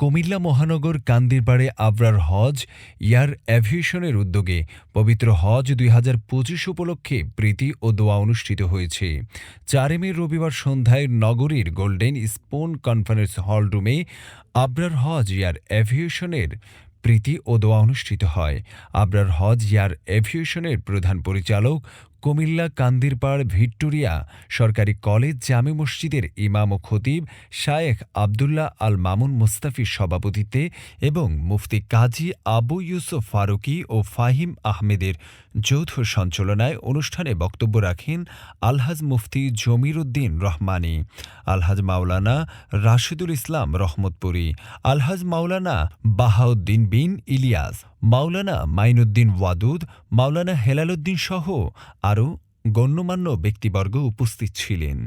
কুমিল্লা মহানগর কান্দিরপাড়ে আবরার হজ এয়ার অ্যাভিয়েশনের উদ্যোগে পবিত্র হজ দুই হাজার পঁচিশ উপলক্ষে প্রীতি ও দোয়া অনুষ্ঠিত হয়েছে। চারে মে রবিবার সন্ধ্যায় নগরীর গোল্ডেন স্পোন কনফারেন্স হল রুমে আবরার হজ এয়ার অ্যাভিয়েশনের প্রীতি ও দোয়া অনুষ্ঠিত হয়। আবরার হজ এয়ার অ্যাভিয়েশনের প্রধান পরিচালক কুমিল্লা কান্দিরপাড় ভিক্টোরিয়া সরকারি কলেজ জামে মসজিদের ইমাম ও খতিব শায়েখ আবদুল্লাহ আল মামুন মুস্তাফির সভাপতিত্বে এবং মুফতি কাজী আবু ইউসুফ ফারুকী ও ফাহিম আহমেদের যৌথ সঞ্চালনায় অনুষ্ঠানে বক্তব্য রাখেন আলহাজ মুফতি জমির উদ্দিন রহমানী, আলহাজ মাওলানা রাশিদুল ইসলাম রহমতপুরী, আলহাজ মাওলানা বাহাউদ্দিন বিন ইলিয়াস, মাওলানা মাইনুদ্দিন ওয়াদুদ, মাওলানা হেলালুদ্দিন সহ আরও গণ্যমান্য ব্যক্তিবর্গ উপস্থিত ছিলেন।